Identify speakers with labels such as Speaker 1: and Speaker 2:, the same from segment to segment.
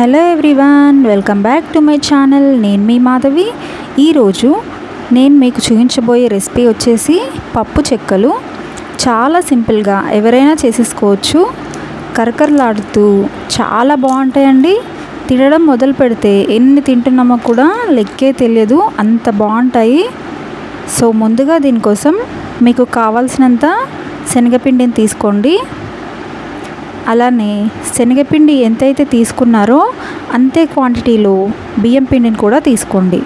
Speaker 1: Hello everyone welcome back to my channel. నేను మీ మాధవి. ఈరోజు నేను మీకు చూపించబోయే రెసిపీ వచ్చేసి పప్పు చెక్కలు. చాలా సింపుల్గా ఎవరైనా చేసేసుకోవచ్చు. కరకరలాడుతూ చాలా బాగుంటాయండి. తినడం మొదలు పెడితే ఎన్ని తింటున్నామో కూడా లెక్కే తెలియదు. అంత బాగుంటాయి. సో ముందుగా దీనికోసం మీకు కావాల్సినంత శనగపిండిని తీసుకోండి. అలానే శనగపిండి ఎంతైతే తీసుకున్నారో అంతే క్వాంటిటీలో బియ్యం పిండిని కూడా తీసుకోండి.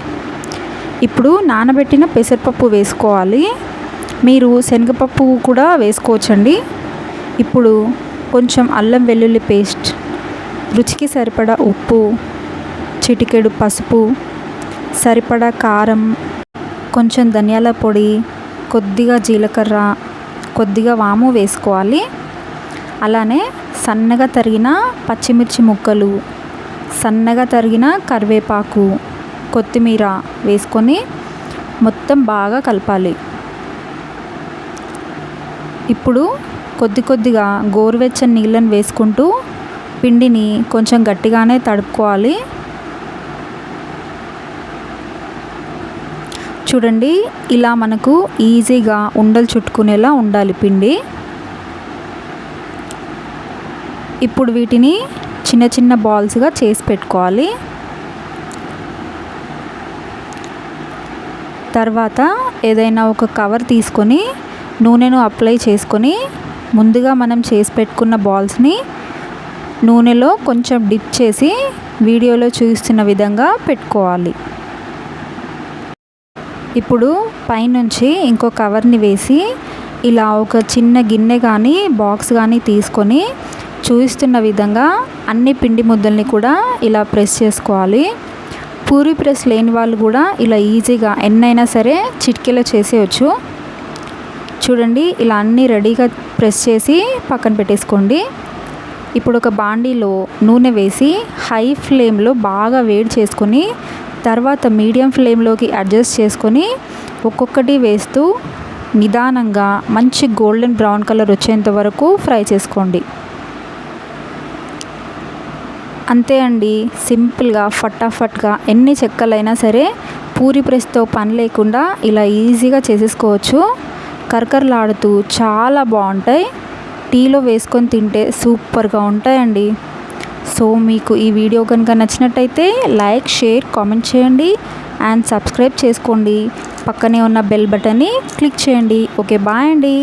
Speaker 1: ఇప్పుడు నానబెట్టిన పెసరపప్పు వేసుకోవాలి. మీరు శనగపప్పు కూడా వేసుకోవచ్చండి. ఇప్పుడు కొంచెం అల్లం వెల్లుల్లి పేస్ట్ రుచికి సరిపడా ఉప్పు చిటికెడు పసుపు సరిపడా కారం కొంచెం ధనియాల పొడి కొద్దిగా జీలకర్ర కొద్దిగా వాము వేసుకోవాలి. అలానే సన్నగా తరిగిన పచ్చిమిర్చి ముక్కలు సన్నగా తరిగిన కరివేపాకు కొత్తిమీర వేసుకొని మొత్తం బాగా కలపాలి. ఇప్పుడు కొద్ది కొద్దిగా గోరువెచ్చని నీళ్ళని వేసుకుంటూ పిండిని కొంచెం గట్టిగానే తడుపుకోవాలి. చూడండి ఇలా మనకు ఈజీగా ఉండలు చుట్టుకునేలా ఉండాలి పిండి. ఇప్పుడు వీటిని చిన్న చిన్న బాల్స్గా చేసి పెట్టుకోవాలి. తర్వాత ఏదైనా ఒక కవర్ తీసుకొని నూనెను అప్లై చేసుకొని ముందుగా మనం చేసి పెట్టుకున్న బాల్స్ని నూనెలో కొంచెం డిప్ చేసి వీడియోలో చూస్తున్న విధంగా పెట్టుకోవాలి. ఇప్పుడు పైనుంచి ఇంకో కవర్ని వేసి ఇలా ఒక చిన్న గిన్నె కానీ బాక్స్ కానీ తీసుకొని చూపిస్తున్న విధంగా అన్ని పిండి ముద్దల్ని కూడా ఇలా ప్రెస్ చేసుకోవాలి. పూరి ప్రెస్ లేని వాళ్ళు కూడా ఇలా ఈజీగా ఎన్నైనా సరే చిటికెలో చేసేయచ్చు. చూడండి ఇలా అన్నీ రెడీగా ప్రెస్ చేసి పక్కన పెట్టేసుకోండి. ఇప్పుడు ఒక బాండీలో నూనె వేసి హై ఫ్లేమ్లో బాగా వేడి చేసుకొని తర్వాత మీడియం ఫ్లేమ్లోకి అడ్జస్ట్ చేసుకొని ఒక్కొక్కటి వేస్తూ నిదానంగా మంచి గోల్డెన్ బ్రౌన్ కలర్ వచ్చేంత వరకు ఫ్రై చేసుకోండి. అంతే అండి. సింపుల్గా ఫటాఫట్గా ఎన్ని చెక్కలైనా సరే పూరి ప్రెస్తో పని లేకుండా ఇలా ఈజీగా చేసేసుకోవచ్చు. కరకరలాడుతూ చాలా బాగుంటాయి. టీలో వేసుకొని తింటే సూపర్గా ఉంటాయండి. సో మీకు ఈ వీడియో కనుక నచ్చినట్టయితే లైక్ షేర్ కామెంట్ చేయండి. అండ్ సబ్స్క్రైబ్ చేసుకోండి. పక్కనే ఉన్న బెల్ బటన్ని క్లిక్ చేయండి. ఓకే బాయ్ అండి.